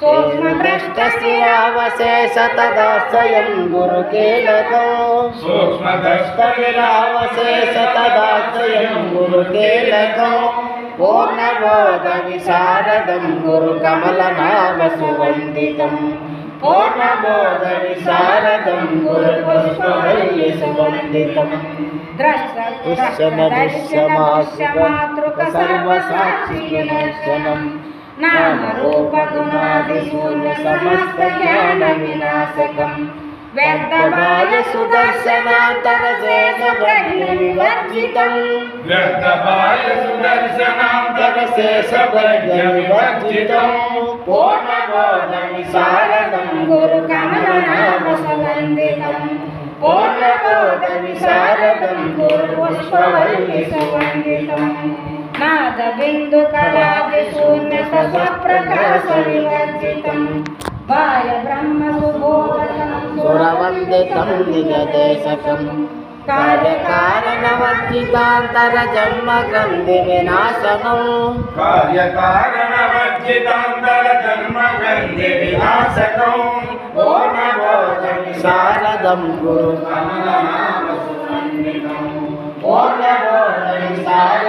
सूक्ष्मभ्रष्टस्यावशेषतदास्वयं गुरुकेलकम् सूक्ष्मभ्रष्टविरावशेषतदास्वयं गुरुकेलकम् पूर्णबोधविशारदं गुरुकमलनामसुवन्दितं पूर्णबोधविशारदं गुरुपुष्पवल्लिसुवन्दितम् द्रष्टुष्यमदृश्यमातृकसर्वसाक्षिणम् నామ రూప గుణాదిశూన్య సమస్త జ్ఞాన వినాశకం వ్యర్థమాయ సుదర్శనాంతరసేన బ్రహ్మ గురు కమలనామ సుగంధితం वाय ब्रह्मसुबोधनं सुरवन्दितं निजदेशकम् कार्यकारणवर्जितान्तरजन्मग्रन्थिविनाशनम् कार्यकारणवर्जितान्तरजन्मगन्धिविनाशकम् पूर्णबोधविशारदं गुरु पूर्णबोधविशारदं गुरुपुष्पवल्लिसुवन्दितम्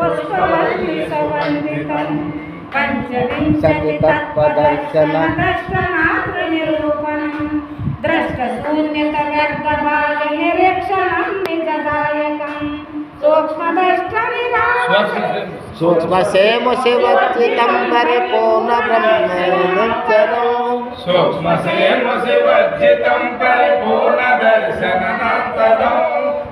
पुष्पवर्तिसवन्दितं सूक्ष्म द्रष्टशून्यतगर्गबालनिरीक्षणं निजदायकं सूक्ष्मदर्शनिराशनं सूक्ष्मसेमशिवत्वितं परिपूर्णब्रह्मनित्यम् सूक्ष्मसेमशिवज्जितं परिपूर्णदर्शननात्तदम्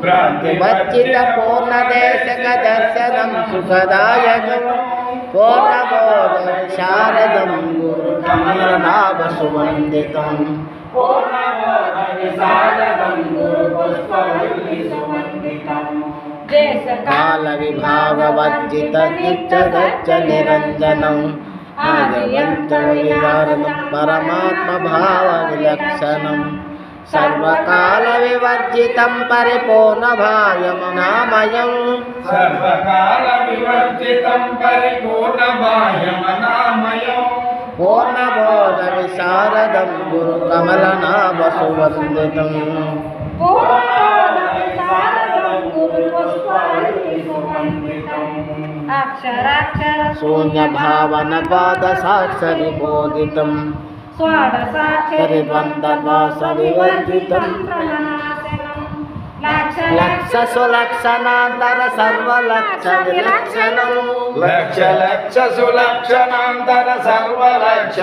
नित्यवायमनन्तभावसमस्तभ्रान्तिविनाशकं भ्रान्तिवर्जितं पूर्णदेशकदर्शनं सुखदायकम् वर्जितपूर्णदेशकदर्शनं सुखदायकम् पूर्णबोधविशारदं गुरु कमलनाभसुवन्दितम् पूर्णबोधविशारदं गुरुपुष्पवल्लिसुवन्दितम् कालविभागवर्जितनित्यगच्छ निरञ्जनम् आदियन्तविहारं परमात्मभावविलक्षणम् सर्वकालविवर्जितं परिपूर्णभायमनामयम् सर्वकालविवर्जितं परिपूर्णबाह्यमनामयम् पूर्णबोधविशारदं गुरुकमलनाभसुवन्दितम् अक्षराक्षर शून्यभावनपादसाक्षरिबोधितम् శారదం ప్రణాశనం లక్ష సులక్షణాంతర సర్వలక్ష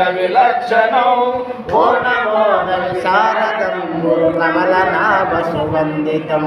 గురు కమలనాభ సువందితం